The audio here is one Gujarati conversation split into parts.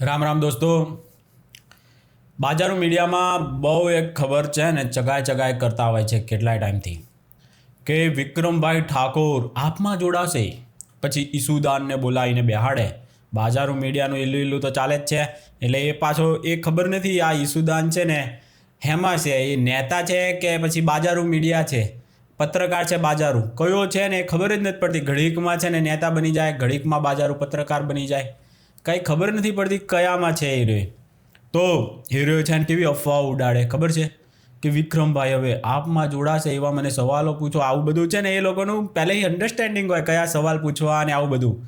રામ રામ દોસ્તો. બાજારું મીડિયામાં બહુ એક ખબર છે ને, ચગાય ચગાય કરતા હોય છે કેટલાય ટાઈમથી કે વિક્રમભાઈ ઠાકોર આપમાં જોડાશે. પછી ઈસુદાનને બોલાવીને બેહાડે. બાજારું મીડિયાનું ઇલ્લું એલું તો ચાલે જ છે. એટલે એ પાછો એ ખબર નથી આ ઈસુદાન છે ને, હેમાં છે? એ નેતા છે કે પછી બાજારું મીડિયા છે? પત્રકાર છે બાજારું? કયો છે ને એ ખબર જ નથી પડતી. ઘડીકમાં છે ને નેતા બની જાય, ઘડીકમાં બાજારું પત્રકાર બની જાય. કંઈ ખબર નથી પડતી કયામાં છે હીરો તો હીરો છે ને કેવી અફવાઓ ઉડાડે, ખબર છે? કે વિક્રમભાઈ હવે આપમાં જોડાશે એવા મને સવાલો પૂછો. આવું બધું છે ને એ લોકોનું પહેલેથી અન્ડરસ્ટેન્ડિંગ હોય કયા સવાલ પૂછવા અને આવું બધું.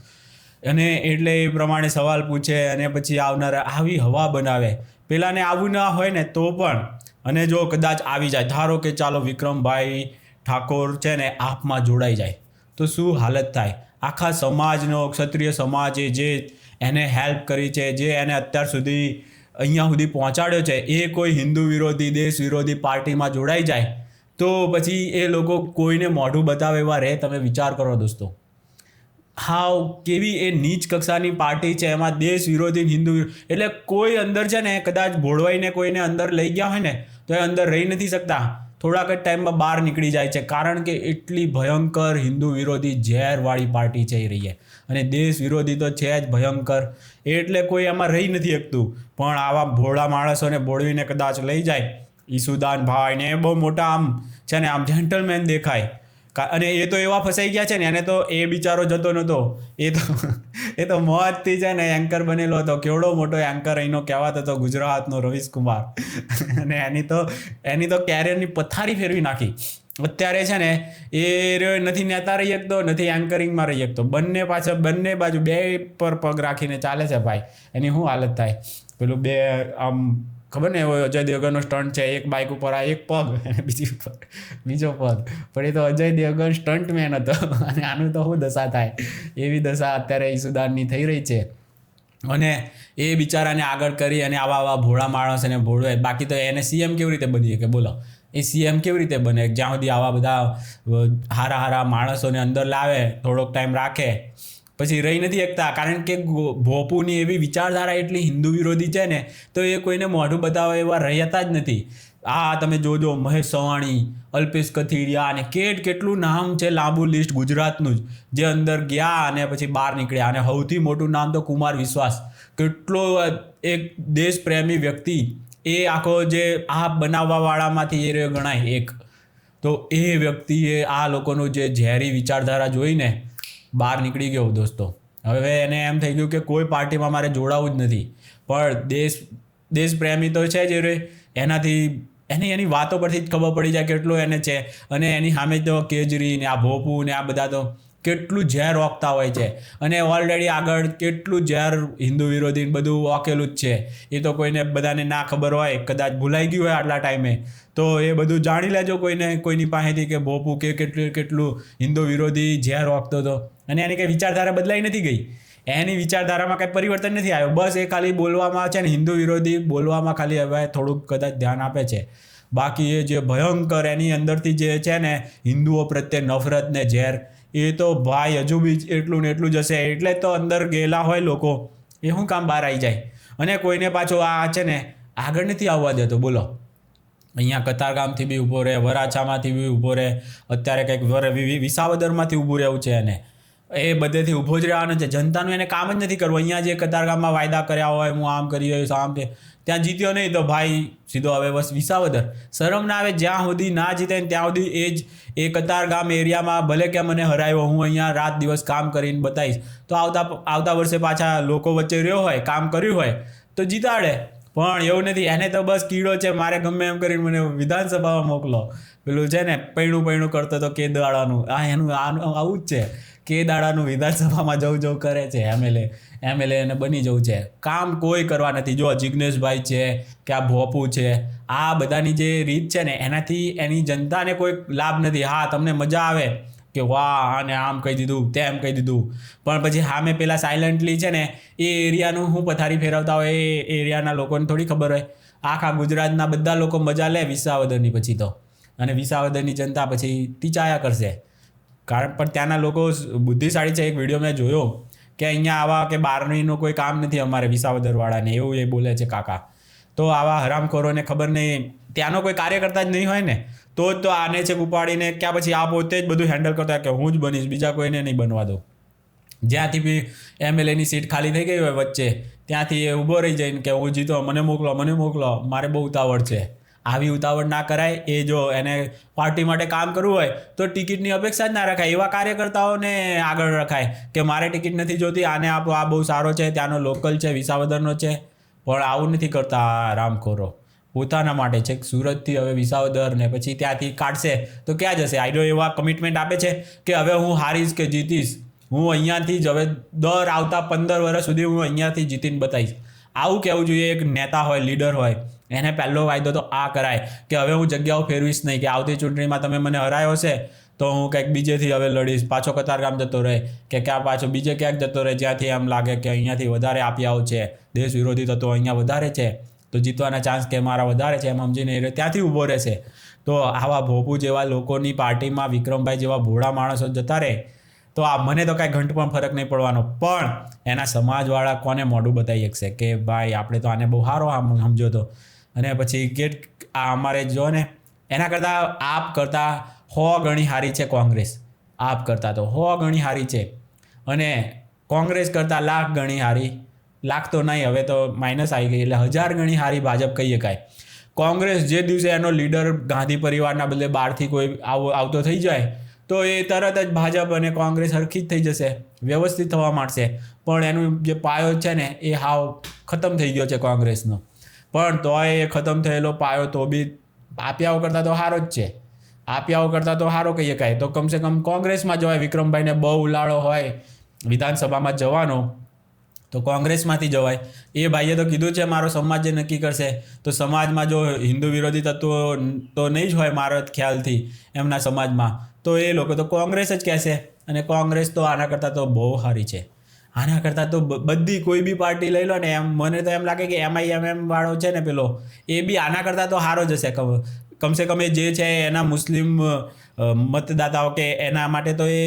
અને એટલે એ પ્રમાણે સવાલ પૂછે અને પછી આવનારા આવી હવા બનાવે. પેલાને આવું ના હોય ને તો પણ. અને જો કદાચ આવી જાય, ધારો કે ચાલો વિક્રમભાઈ ઠાકોર છે ને આપમાં જોડાઈ જાય. તો શું હાલત થાય? આખા સમાજનો, ક્ષત્રિય સમાજે જે એને હેલ્પ કરી છે, જે એને અત્યાર સુધી અહીંયા સુધી પહોંચાડ્યો છે, એ કોઈ હિન્દુ વિરોધી, દેશ વિરોધી પાર્ટીમાં જોડાઈ જાય, તો પછી એ લોકો કોઈને મોઢું બતાવે એવા રહે? તમે વિચાર કરો દોસ્તો. હાવ કેવી એ નીચ કક્ષાની પાર્ટી છે, એમાં દેશ વિરોધી, હિન્દુ એટલે કોઈ અંદર છે ને, કદાચ ભોળવાઈને કોઈને અંદર લઈ ગયા હોય ને, તો એ અંદર રહી નથી શકતા. થોડાક જ ટાઈમમાં બહાર નીકળી જાય છે કારણ કે એટલી ભયંકર હિન્દુ વિરોધી ઝેરવાળી પાર્ટી છે એ રહી છે. અને દેશ વિરોધી તો છે જ ભયંકર. એટલે કોઈ એમાં રહી નથી શકતું. પણ આવા ભોળા માણસોને બોળવીને કદાચ લઈ જાય. ઈસુદાન એ બહુ મોટા આમ છે ને, આમ જેન્ટલમેન દેખાય. અને એ તો એવા ફસાઈ ગયા છે ને, એને તો એ બિચારો જતો નહોતો એ તો એ તો મોજથી છે ને એન્કર બનેલો હતો. કેવડો મોટો એન્કર અહીંનો કહેવાતો હતો ગુજરાતનો રવીશ કુમાર. અને એની તો એની તો કેરિયરની પથારી ફેરવી નાખી. અત્યારે છે ને, એ નથી નેતા રહી શકતો, નથી એન્કરિંગમાં રહી શકતો. બંને પાછળ, બંને બાજુ બે પર પગ રાખીને ચાલે છે ભાઈ. એની શું હાલત થાય? પેલું બે, આમ ખબર ને એવો અજય દેવગનનો સ્ટન્ટ છે, એક બાઇક ઉપર આ એક પગ અને બીજી ઉપર, બીજો પગ. પણ એ તો અજય દેવગન સ્ટન્ટ મેન હતો. અને આનું તો શું દશા થાય? એવી દશા અત્યારે ઈસુદાનની થઈ રહી છે. અને એ બિચારાને આગળ કરી અને આવા આવા ભોળા માણસ અને ભોળો બાકી તો એને સીએમ કેવી રીતે બની શકે? બોલો. એ સીએમ કેવી રીતે બને? જ્યાં સુધી આવા બધા હારા હારા માણસોને અંદર લાવે, થોડોક ટાઈમ રાખે પછી રહી નથી શકતા. કારણ કે ભોપુની એવી વિચારધારા એટલી હિન્દુ વિરોધી છે ને, તો એ કોઈને મોઢું બતાવવા એવા રહેતા જ નથી. આ તમે જોજો, મહેશ સવાણી, અલ્પેશ કથિરિયા અને કેટ કેટલું નામ છે લાંબુ લિસ્ટ ગુજરાતનું જ. જે અંદર ગયા અને પછી બહાર નીકળ્યા. અને સૌથી મોટું નામ તો કુમાર વિશ્વાસ. કેટલો એક દેશપ્રેમી વ્યક્તિ. એ આખો જે આ બનાવવાવાળામાંથી એ રહ્યો ગણાય એક. તો એ વ્યક્તિએ આ લોકોનું જે ઝેરી વિચારધારા જોઈને બહાર નીકળી ગયો દોસ્તો. હવે એને એમ થઈ ગયું કે કોઈ પાર્ટીમાં મારે જોડાવું જ નથી. પણ દેશ દેશપ્રેમી તો છે જ એનાથી, એની એની વાતો પરથી જ ખબર પડી જાય કેટલું એને છે. અને એની સામે તો કેજરી ને આ ભોપુ ને આ બધા તો કેટલું ઝેર ઓકતા હોય છે. અને ઓલરેડી આગળ કેટલું ઝેર હિન્દુ વિરોધી બધું ઓકેલું જ છે. એ તો કોઈને બધાને ના ખબર હોય, કદાચ ભૂલાઈ ગયું હોય આટલા ટાઈમે તો એ બધું જાણી લેજો કોઈને, કોઈની પાસેથી કે ભોપુ કે કેટલું કેટલું હિન્દુ વિરોધી ઝેર ઓકતો હતો. અને એની કંઈ વિચારધારા બદલાઈ નથી ગઈ. એની વિચારધારામાં કંઈ પરિવર્તન નથી આવ્યું. બસ એ ખાલી બોલવામાં છે ને, હિન્દુ વિરોધી બોલવામાં ખાલી હવે થોડુંક કદાચ ધ્યાન આપે છે. બાકી એ જે ભયંકર એની અંદરથી જે છે ને, હિન્દુઓ પ્રત્યે નફરત ને ઝેર એ તો ભાઈ, હજુ બી એટલું ને એટલું જ હશે. એટલે તો અંદર ગયેલા હોય લોકો. એ શું કામ બહાર આવી જાય? અને કોઈને પાછો આ છે ને, આગળ નથી આવવા દેતો. બોલો. અહીંયા કતારગામથી બી ઊભો રહે, વરાછામાંથી બી ઊભો રહે. અત્યારે કંઈક વિસાવદરમાંથી ઊભું રહેવું છે એને. એ બધેથી ઊભો જ રહેવાનો છે. જનતાનું એને કામ જ નથી કરવું. અહીંયા જે કતારગામમાં વાયદા કર્યા હોય, હું આમ કરી રહ્યો આમ તે ત્યાં જીત્યો નહીં તો ભાઈ સીધો હવે બસ વિસાવદર. શરમ ના આવે, જ્યાં સુધી ના જીતે ને ત્યાં સુધી એ જ એ કતારગામ એરિયામાં ભલે કે મને હરાયો, હું અહીંયા રાત દિવસ કામ કરીને બતાવીશ. તો આવતા આવતા વર્ષે પાછા લોકો વચ્ચે રહ્યો હોય, કામ કર્યું હોય, તો જીતાડે. પણ એવું નથી, એને તો બસ કીડો છે, મારે ગમે એમ કરીને મને વિધાનસભામાં મોકલો. પેલું છે ને પૈણું પૈણું કરતો તો કે દાડાનું આ એનું, આનું, આવું જ છે. કે દાડાનું વિધાનસભામાં જવું જવું કરે છે એમએલએ. એમએલએ એને બની જવું છે. કામ કોઈ કરવા નથી. જો જિજ્ઞેશભાઈ છે કે આ ભોપુ છે, આ બધાની જે રીત છે ને, એનાથી એની જનતાને કોઈ લાભ નથી. હા, તમને મજા આવે કે વાહ, આને આમ કહી દીધું, તેમ કહી દીધું. પણ પછી હામે પેલા સાયલન્ટલી છે ને, એ એરિયાનું હું પથારી ફેરવતા હોય, એ એરિયાના લોકોને થોડી ખબર હોય. આખા ગુજરાતના બધા લોકો મજા લે વિસાવદરની પછી તો. અને વિસાવદરની જનતા પછી ટીચાયા કરશે. કારણ પણ ત્યાંના લોકો બુદ્ધિશાળી છે. એક વીડિયો મેં જોયો કે અહીંયા આવા કે બારણીનું કોઈ કામ નથી અમારે વિસાવદરવાળાને. એવું એ બોલે છે કાકા. તો આવા હરામખોરોને ખબર નહીં. ત્યાંનો કોઈ કાર્યકર્તા જ નહીં હોય ને, તો જ તો આને છે ઉપાડીને ક્યાં પછી આ પોતે જ બધું હેન્ડલ કરતા કે હું જ બનીશ, બીજા કોઈને નહીં બનવા દઉં. જ્યાંથી બી એમએલએની સીટ ખાલી થઈ ગઈ હોય વચ્ચે, ત્યાંથી એ ઊભો રહી જઈને કે હું જીતો, મને મોકલો મને મોકલો, મારે બહુ ઉતાવળ છે. આવી ઉતાવળ ના કરાય, એ જો એને પાર્ટી માટે કામ કરવું હોય, તો ટિકિટની અપેક્ષા જ ના રખાય. એવા કાર્યકર્તાઓને આગળ રખાય કે મારે ટિકિટ નથી જોતી, આને આપો આ બહુ સારો છે, ત્યાંનો લોકલ છે, વિસાવદરનો છે. પણ આવું નથી કરતા રામખોરો. પોતાના માટે છે. સુરતથી હવે વિસાવદર ને પછી ત્યાંથી કાઢશે, તો ક્યાં જશે? આઈડો એવા કમિટમેન્ટ આપે છે કે હવે હું હારીશ કે જીતીશ? હું અહીંયાથી જ હવે દર આવતા પંદર વર્ષ સુધી હું અહીંયાથી જીતીને બતાવીશ. આવું કહેવું જોઈએ. એક નેતા હોય લીડર હોય એને પહેલો વાયદો તો આ કરાય કે હવે હું જગ્યાઓ ફેરવીશ નહીં, કે આવતી ચૂંટણીમાં તમે મને હરાયો છે, તો હું કંઈક બીજેથી હવે લડીશ, પાછો કતારગામ જતો રહે, કે ક્યાં પાછો બીજે ક્યાંક જતો રહે, જ્યાંથી એમ લાગે કે અહીંયાથી વધારે આપ્યાઓ છે, દેશ વિરોધી તત્વો અહીંયા વધારે છે, તો જીતવાના ચાન્સ કે મારા વધારે છે, એમ સમજીને એ ત્યાંથી ઊભો રહેશે તો આવા ભોપુ જેવા લોકોની પાર્ટીમાં વિક્રમભાઈ જેવા ભોળા માણસો જતા રહે, તો આ મને તો કાંઈ ઘંટ પણ ફરક નહીં પડવાનો. પણ એના સમાજવાળા કોને મોઢું બતાવી શકશે કે ભાઈ, આપણે તો આને બહુ સારો સમજો તો. અને પછી કેટ આ અમારે જો ને, એના કરતાં આપ કરતાં હો ગણી હારી છે કોંગ્રેસ. આપ કરતાં તો હો ગણી હારી છે. અને કોંગ્રેસ કરતાં લાખ ગણી હારી. લાખ તો નહીં, હવે તો માઇનસ આવી ગઈ, એટલે હજાર ગણી હારી ભાજપ કહી શકાય. કોંગ્રેસ જે દિવસે એનો લીડર ગાંધી પરિવારના બદલે બહારથી કોઈ આવો આવતો થઈ જાય, તો એ તરત જ ભાજપ અને કોંગ્રેસ હરખી જ થઈ જશે, વ્યવસ્થિત થવા માંડશે. પણ એનું જે પાયો છે ને, એ હાવ ખતમ થઈ ગયો છે કોંગ્રેસનો. પણ તોય એ ખતમ થયેલો પાયો તો બી આપ્યાઓ કરતાં તો સારો જ છે. આપ્યાઓ કરતાં તો સારો કહીએ કાંઈ. તો કમસે કમ કોંગ્રેસમાં જવાય વિક્રમભાઈને બહુ ઉલાળો હોય, વિધાનસભામાં જવાનો, તો કોંગ્રેસમાંથી જવાય. એ ભાઈએ તો કીધું છે, મારો સમાજ જે નક્કી કરશે. તો સમાજમાં જો હિન્દુ વિરોધી તત્વો તો નહીં જ હોય મારા ખ્યાલથી એમના સમાજમાં, તો એ લોકો તો કોંગ્રેસ જ કહેશે. અને કોંગ્રેસ તો આના કરતાં તો બહુ સારી છે. આના કરતાં તો બધી કોઈ બી પાર્ટી લઈ લો ને એમ, મને તો એમ લાગે કે એમઆઈ એમ એમ વાળો છે ને પેલો, એ બી આના કરતાં તો સારો જ હશે. કમસે કમ એ જે છે એના મુસ્લિમ મતદાતાઓ કે એના માટે તો એ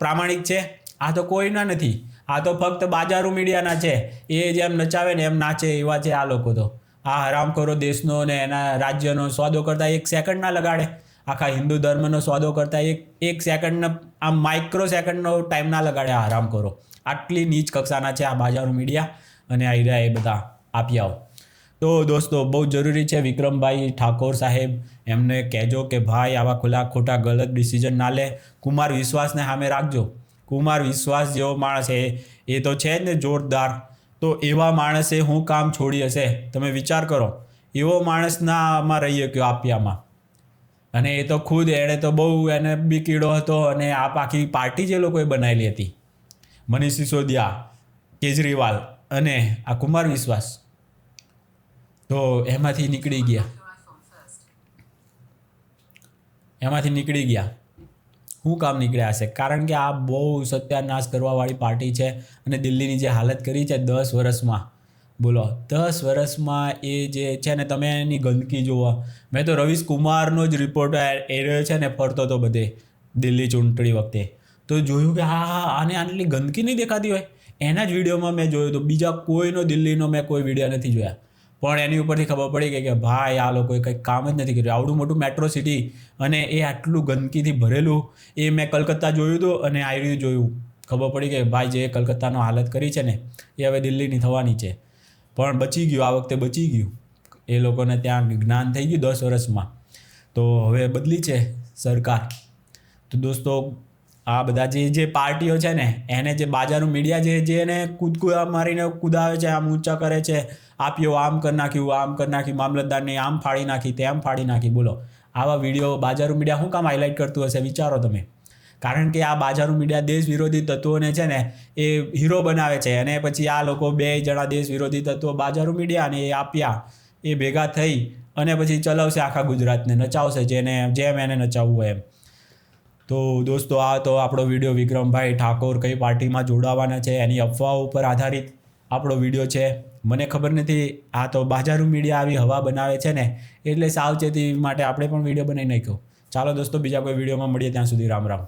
પ્રામાણિક છે. આ તો કોઈના નથી. આ તો ફક્ત બાજારો મીડિયાના છે. એ જેમ નચાવે ને એમ નાચે એવા છે આ લોકો તો. આ હરામખોરો દેશનો ને એના રાજ્યનો સોદો કરતાં એક સેકન્ડ ના લગાડે. આખા હિન્દુ ધર્મનો સોદો કરતાં એક એક સેકન્ડનો આમ માઇક્રો સેકન્ડનો ટાઈમ ના લગાડે આ હરામખોરો. આટલી નીચ કક્ષાના છે આ બાજારો મીડિયા અને આ એ બધા આપી આવો. તો દોસ્તો, બહુ જરૂરી છે વિક્રમભાઈ ઠાકોર સાહેબ એમને કહેજો કે ભાઈ, આવા ખુલ્લા ખોટા ગલત ડિસિઝન ના લે. કુમાર વિશ્વાસને સામે રાખજો. કુમાર વિશ્વાસ જેવો માણસ છે, એ તો છે જ ને જોરદાર. તો એવા માણસે હું કામ છોડી હશે? તમે વિચાર કરો. એવો માણસના આમાં રહી શક્યો આપ્યામાં અને એ તો ખુદ, એણે તો બહુ એને બી કીડો હતો અને આ આખી પાર્ટી જે લોકોએ બનાવેલી હતી. મનીષ સિસોદિયા કેજરીવાલ અને આ કુમાર વિશ્વાસ. તો એમાંથી નીકળી ગયા. એમાંથી નીકળી ગયા. શું કામ નીકળ્યા હશે? કારણ કે આ બહુ સત્યાનાશ કરવાવાળી પાર્ટી છે અને દિલ્હીની જે હાલત કરી છે દસ વર્ષમાં. બોલો, દસ વર્ષમાં એ જે છે ને, તમે એની ગંદકી જુઓ. મેં તો રવીશ કુમારનો જ રિપોર્ટ એ રહ્યો છે ને, ફરતો હતો બધે દિલ્હી ચૂંટણી વખતે. તો જોયું કે હા હા આને આટલી ગંદકી નહીં દેખાતી હોય? એના જ વિડીયોમાં મેં જોયું તો બીજા કોઈનો દિલ્હીનો મેં કોઈ વીડિયો નથી જોયા. પણ એની ઉપરથી ખબર પડી કે ભાઈ, આ લોકોએ કંઈક કામ જ નથી કર્યું. આવડું મોટું મેટ્રો સિટી અને એ આટલું ગંદકીથી ભરેલું, એ મેં કલકત્તા જોયું હતું અને આયર્યું જોયું. ખબર પડી કે ભાઈ, જે કલકત્તાનો હાલત કરી છે ને, એ હવે દિલ્હીની થવાની છે. પણ બચી ગયું, આ વખતે બચી ગયું. એ લોકોને ત્યાં જ્ઞાન થઈ ગયું દસ વર્ષમાં. તો હવે બદલી છે સરકાર. તો દોસ્તો આ બધા જે જે પાર્ટીઓ છે ને, એને જે બાજારનું મીડિયા જે જે એને કૂદકુદા મારીને કૂદાવે છે, આમ ઊંચા કરે છે આપ્યો આમ કરી નાખ્યું, આમ કરી નાખ્યું, મામલતદારને આમ ફાડી નાખી, તેમ ફાડી નાખી, બોલો. આવા વીડિયો બાજારું મીડિયા શું કામ હાઇલાઇટ કરતું હશે, વિચારો તમે. કારણ કે આ બાજારું મીડિયા દેશ વિરોધી તત્વોને છે ને, એ હીરો બનાવે છે. અને પછી આ લોકો બે જણા દેશ વિરોધી તત્વો બાજારું મીડિયા અને એ આપ્યા, એ ભેગા થઈ, અને પછી ચલાવશે આખા ગુજરાતને, નચાવશે જેને જેમ એને નચાવવું હોય એમ. તો દોસ્તો, આ તો આપણો વીડિયો વિક્રમભાઈ ઠાકોર કઈ પાર્ટીમાં જોડાવાના છે એની અફવાઓ ઉપર આધારિત આપણો વીડિયો છે. મને ખબર નથી, આ તો બાજારું મીડિયા આવી હવા બનાવે છે ને, એટલે સાવચેતી માટે આપણે પણ વીડિયો બનાવી નાખ્યો. ચાલો દોસ્તો, બીજા કોઈ વિડીયોમાં મળીએ ત્યાં સુધી રામ રામ.